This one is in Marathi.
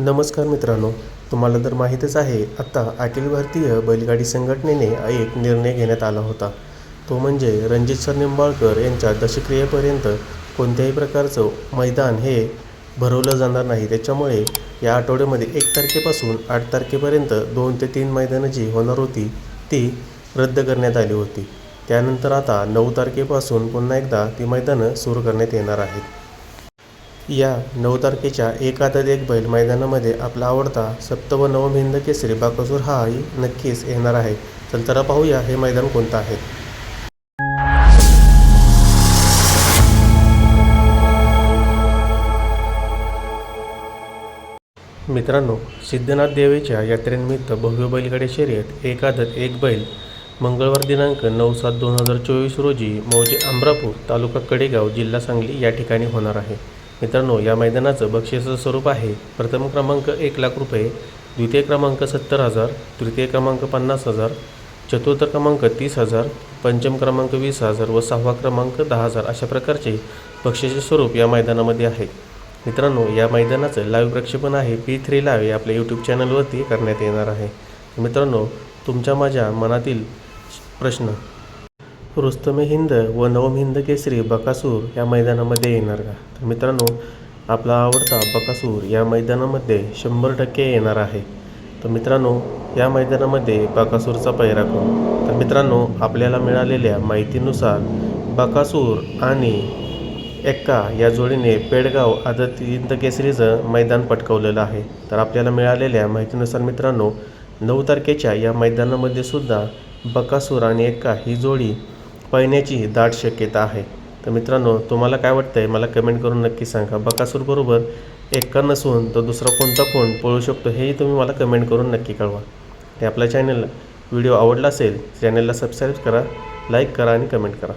नमस्कार मित्रांनो तुम्हाला तर माहीतच आहे आत्ता अखिल भारतीय बैलगाडी संघटनेने एक निर्णय घेण्यात आला होता. तो म्हणजे रणजित सर निंबाळकर यांच्या दशक्रियेपर्यंत कोणत्याही प्रकारचं मैदान हे भरवलं जाणार नाही. त्याच्यामुळे या आठवड्यामध्ये एक तारखेपासून आठ तारखेपर्यंत दोन ते तीन मैदानं जी होणार होती ती रद्द करण्यात आली होती. त्यानंतर आता नऊ तारखेपासून पुन्हा एकदा ती मैदानं सुरू करण्यात येणार आहेत. या नऊ तारखेच्या एक आदत एक बैल मैदानामध्ये आपला आवडता सप्त व नवम हिंद केसरी बाकासूर हाही नक्कीच येणार आहे. तर पाहूया हे मैदान कोणतं आहे. मित्रांनो सिद्धनाथ देवीच्या यात्रेनिमित्त भव्य बैलगाडी शर्यत एक आदत एक बैल. मंगळवार दिनांक नऊ सात दोन हजार चोवीस रोजी मौजे अमरापूर तालुका कडेगाव जिल्हा सांगली या ठिकाणी होणार आहे. मित्रांनो या मैदानाचं बक्षिसाचं स्वरूप आहे प्रथम क्रमांक एक लाख रुपये द्वितीय क्रमांक सत्तर हजार तृतीय क्रमांक पन्नास हजार चतुर्थ क्रमांक तीस हजार पंचम क्रमांक वीस हजार व सहावा क्रमांक दहा हजार अशा प्रकारचे बक्षिसाचे स्वरूप या मैदानामध्ये आहे. मित्रांनो या मैदानाचं लाईव्ह प्रक्षेपण आहे पी थ्री लाईव्ह या आपल्या यूट्यूब चॅनलवरती करण्यात येणार आहे. मित्रांनो तुमच्या माझ्या मनातील प्रश्न रुस्तमे हिंद व नवम हिंद केसरी बकासूर या मैदानामध्ये येणार का? तर मित्रांनो आपला आवडता बकासूर या मैदानामध्ये शंभर टक्के येणार आहे. तर मित्रांनो या मैदानामध्ये बकासूरचा पैरा कोण तर मित्रांनो आपल्याला मिळालेल्या माहितीनुसार बकासूर आणि एक्का या जोडीने पेडगाव आदत हिंद केसरीचं मैदान पटकवलेलं आहे. तर आपल्याला मिळालेल्या माहितीनुसार मित्रांनो नऊ तारखेच्या या मैदानामध्ये सुद्धा बकासूर आणि एक्का ही जोडी पळण्याची दाट शक्यता आहे. तर मित्रांनो तुम्हाला काय वाटतंय? मला कमेंट करून नक्की सांगा. बकासूरबरोबर एक्का नसून तर दुसरा कोणता कोण पळू शकतो हेही तुम्ही मला कमेंट करून नक्की कळवा. आणि आपल्या चॅनलला व्हिडिओ आवडला असेल चॅनलला सबस्क्राईब करा लाईक करा आणि कमेंट करा.